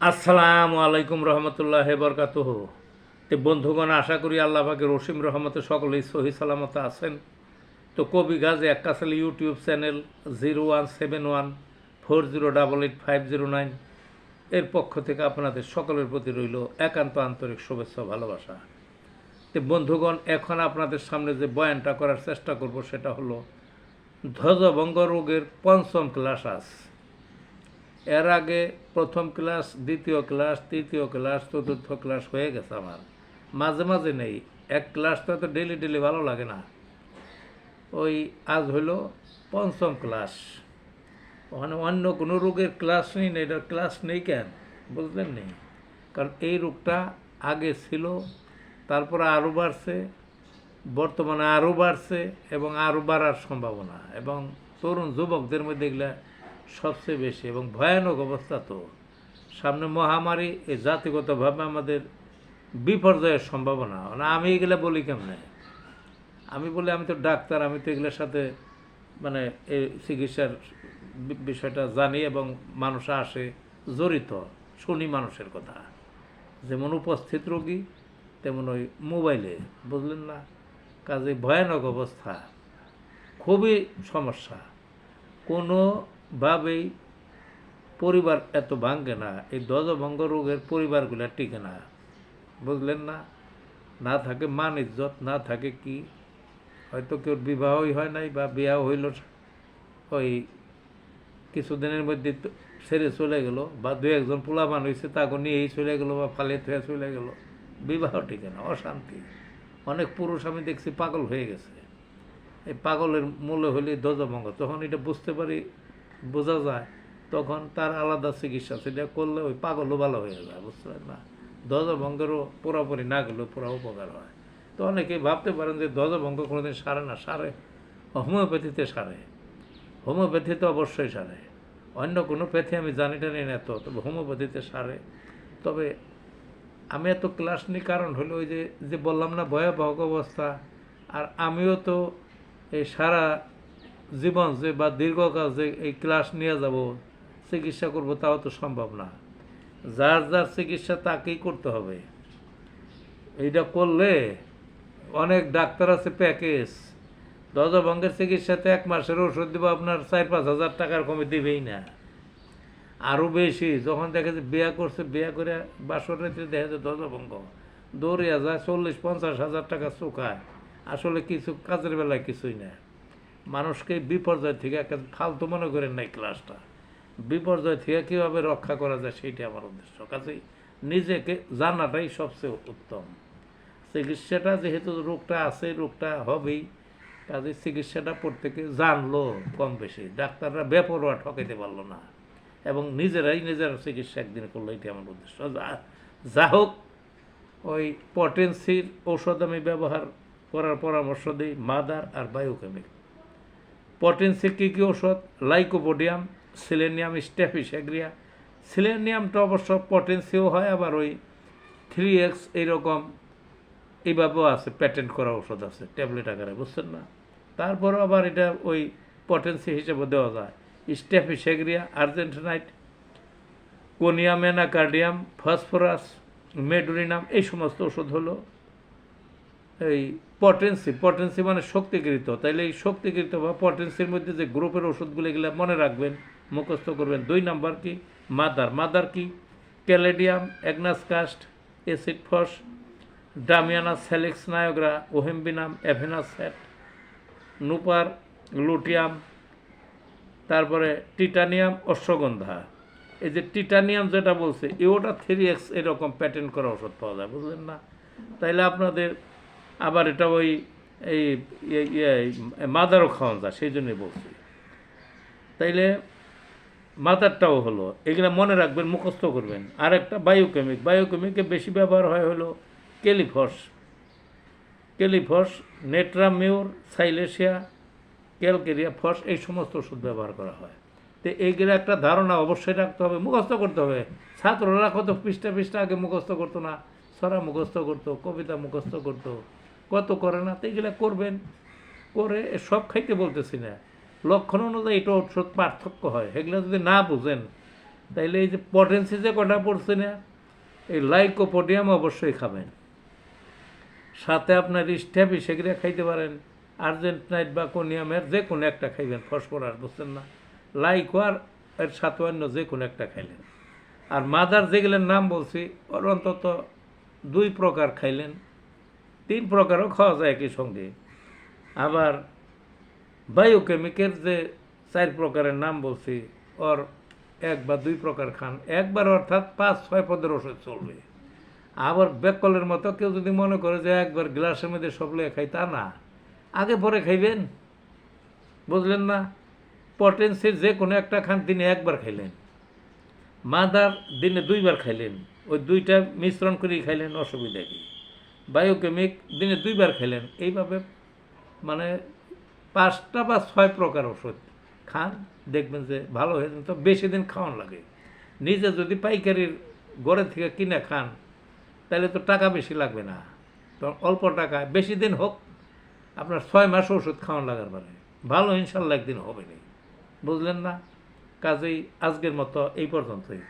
আসসালামু আলাইকুম রহমতুল্লাহ বরকাতুহ। তো বন্ধুগণ, আশা করি আল্লাহ রসিম রহমতে সকলেই সহি সালামত আছেন। তো কবি Gazi একাসাল YouTube channel zero one seven one four zero double eight five zero nine. এর পক্ষ থেকে আপনাদের সকলের প্রতি রইল একান্ত আন্তরিক শুভেচ্ছা ভালোবাসা। তো বন্ধুগণ, এখন আপনাদের সামনে যে বয়ানটা করার চেষ্টা করব সেটা হলো, ধ্বজভঙ্গ রোগের পঞ্চম ক্লাস আজ। এর আগে প্রথম ক্লাস, দ্বিতীয় ক্লাস, তৃতীয় ক্লাস, চতুর্থ ক্লাস হয়ে গেছে আমার। মাঝে মাঝে নেই। এক ক্লাসটা তো ডেলি ডেলি ভালো লাগে না। ওই আজ হলো পঞ্চম ক্লাস। ওখানে অন্য কোনো রোগের ক্লাস নেই, না এটার ক্লাস নেই কেন? বুঝলেন নেই কারণ এই রোগটা আগে ছিল, তারপরে আরও বাড়ছে, বর্তমানে আরও বাড়ছে এবং আরও বাড়ার সম্ভাবনা। এবং তরুণ যুবকদের মধ্যে এগুলা সবচেয়ে বেশি এবং ভয়ানক অবস্থা তো। সামনে মহামারী এই জাতিগতভাবে আমাদের বিপর্যয়ের সম্ভাবনা। মানে আমি এগুলো বলি কেমনে? আমি বলি, আমি তো ডাক্তার, আমি তো এগুলোর সাথে মানে এই চিকিৎসার বিষয়টা জানি এবং মানুষ আসে জড়িত, শুনি মানুষের কথা। যেমন উপস্থিত রোগী, তেমন ওই মোবাইলে, বুঝলেন না? কাজে ভয়ানক অবস্থা, খুবই সমস্যা। কোনোভাবেই পরিবার এত ভাঙ্গে না, এই ধ্বজভঙ্গ রোগের পরিবারগুলো টিকে না। বুঝলেন না? না থাকে মান ইজ্জত, না থাকে কি? হয়তো কেউ বিবাহই হয় নাই বা বিয়া হইল ওই কিছুদিনের মধ্যে ছেড়ে চলে গেল বা দু একজন পোলামান হয়েছে তাকে নিয়েই চলে গেলো বা ফালে থুয়ে চলে গেল। বিবাহ টিকে না, অশান্তি। অনেক পুরুষ আমি দেখছি পাগল হয়ে গেছে। এই পাগলের মূল্য হলে ধ্বজভঙ্গ, তখন এটা বুঝতে পারি বোঝা যায়, তখন তার আলাদা চিকিৎসা সেটা করলে ওই পাগলও ভালো হয়ে যায় বুঝতে পারেন না ধ্বজভঙ্গেরও পুরোপুরি না গেলেও পুরো উপকার হয়। তো অনেকেই ভাবতে পারেন যে ধ্বজভঙ্গ কোনোদিন সারে না? সারে। হোমিওপ্যাথিতে সারে। হোমিওপ্যাথিতে অবশ্যই সারে। অন্য কোনো প্যাথি আমি জানি টানি না এত তবে হোমিওপ্যাথিতে সারে। তবে আমি এত ক্লাস নিই কারণ হলো ওই যে যে বললাম না, ভয়াবহ অবস্থা। আর আমিও তো এই সারা জীবন যে বা দীর্ঘকাল যে এই ক্লাস নিয়ে যাব, চিকিৎসা করব তাও তো সম্ভব না। যার যার চিকিৎসা তাকেই করতে হবে। এইটা করলে অনেক ডাক্তার আছে প্যাকেজ। ধ্বজভঙ্গের চিকিৎসাতে এক মাসের ওষুধ দেবো, আপনার চার পাঁচ হাজার টাকার কমে দিবেই না। আরও বেশি, যখন দেখে যে বিয়া করছে, বিয়া করে বাসর রাত্রে দেখা যায় ধ্বজভঙ্গ দৌড়িয়া যায় চল্লিশ পঞ্চাশ হাজার টাকা চোখায়। আসলে কিছু কাজের বেলায় কিছুই না। মানুষকে বিপর্যয় থেকে একটা ফালতু মনে করেন না এই ক্লাসটা বিপর্যয় থেকে কীভাবে রক্ষা করা যায় সেইটা আমার উদ্দেশ্য। কাজেই নিজেকে জানাটাই সবচেয়ে উত্তম। চিকিৎসাটা যেহেতু রোগটা আছে, রোগটা হবেই, কাজে চিকিৎসাটা প্রত্যেকে জানলো কম বেশি। ডাক্তাররা বেপরোয়া ঠকাইতে পারল না। এবং নিজেরাই নিজেরা চিকিৎসা একদিন করল এটি আমার উদ্দেশ্য। যা- যা হোক, ওই পটেন্সির ঔষধ আমি ব্যবহার করার পরামর্শ দিই মাদার আর বায়োকেমিক পটেন্সি কী ওষুধ লাইকোপোডিয়াম সিলেনিয়াম, স্টেফিস এগ্রিয়া সিলেনিয়ামটা অবশ্য পটেন্সিও হয়, আবার ওই থ্রি এক্স এইরকম এইভাবেও আছে প্যাটেন্ট করা ওষুধ আছে, ট্যাবলেট আকারে, বুঝছেন না? তারপরও আবার এটা ওই পটেন্সি হিসেবে দেওয়া যায়। স্টেফিস এগ্রিয়া আর্জেন্টিনাইট কোনিয়াম অ্যানাকার্ডিয়াম ফসফরাস, মেডুরিনাম, এই সমস্ত ওষুধ হলো এই পটেন্সি পটেন্সি মানে শক্তিকৃত তাইলে এই শক্তিকৃত বা পটেন্সির মধ্যে যে গ্রুপের ওষুধগুলো এগুলো মনে রাখবেন, মুখস্থ করবেন। দুই নাম্বার কি? মাদার। মাদার কি? Caladium agnus castus acid phos damiana সেলেক্স নায়োগ্রা yohimbinum avena sativa nuphar luteum তারপরে টিটানিয়াম অশ্বগন্ধা। এই যে টিটানিয়াম যেটা বলছে ইওটা থ্রি এক্স এরকম প্যাটেন্ট করা ওষুধ পাওয়া যায়, বুঝলেন না? তাইলে আপনাদের আবার এটা ওই এই মাদারও খাওয়ান যায়, সেই জন্যই বলছি। তাইলে মাদারটাও হলো, এগুলো মনে রাখবেন, মুখস্থ করবেন। আর একটা বায়োকেমিক বায়োকেমিকে বেশি ব্যবহার হয় হলো কেলিফস কেলিফস নেট্রামিউর সাইলেশিয়া ক্যালকেরিয়া, ফস, এই সমস্ত ওষুধ ব্যবহার করা হয়। তো এইগুলো একটা ধারণা অবশ্যই রাখতে হবে, মুখস্থ করতে হবে। ছাত্ররা কত পৃষ্ঠা পৃষ্ঠা আগে মুখস্থ করতো না? ছড়া মুখস্থ করতো, কবিতা মুখস্থ করতো কত করে না, তো এগুলো করবেন। করে সব খাইতে বলতেছি না। লক্ষণ অনুযায়ী এটা ওষুধ পার্থক্য হয়। এগুলো যদি না বুঝেন, তাইলে এই যে পটেন্সি যে কটা পড়ছে না, এই লাইকোপোডিয়াম অবশ্যই খাবেন। সাথে আপনার স্ট্যাপি সেগুলো খাইতে পারেন। আর্জেন্টাইট বা কোনিয়ামের যে কোনো একটা খাইবেন, ফসফরাস, বুঝছেন না? লাইকো আর এর সাথে অন্য যে কোনো একটা খাইলেন। আর মাদার যেগুলোর নাম বলছি, ওর অন্তত দুই প্রকার খাইলেন। তিন প্রকারও খাওয়া যায় একই সঙ্গে। আবার বায়োকেমিকের যে চার প্রকারের নাম বলছি, ওর এক বা দুই প্রকার খান, একবার অর্থাৎ পাঁচ, ছয় পদের ওষুধ চলবে। আবার বেকলের মতো কেউ যদি মনে করে যে একবার গ্লাসের মধ্যে সব লয়ে খাই, তা না। আগে পরে খাইবেন। বুঝলেন না? পটেন্সির যে কোনো একটা খান দিনে একবার খাইলেন। মাদার দিনে দুইবার খাইলেন। ওই দুইটা মিশ্রণ করেই খাইলেন, অসুবিধা কি? বায়োকেমিক দিনে দুইবার খেলেন। এইভাবে মানে পাঁচটা বা ছয় প্রকার ওষুধ খান, দেখবেন যে ভালো হয়ে তো বেশি দিন খাওয়ান লাগে। নিজে যদি পাইকারির গড়ে থেকে কিনে খান, তাহলে তো টাকা বেশি লাগবে না। তো অল্প টাকা, বেশি দিন হোক, আপনার ছয় মাস ওষুধ খাওয়ান লাগার পারে। ভালো ইনশাল্লাহ একদিন হবে না। বুঝলেন না? কাজেই আজকের মতো এই পর্যন্তই।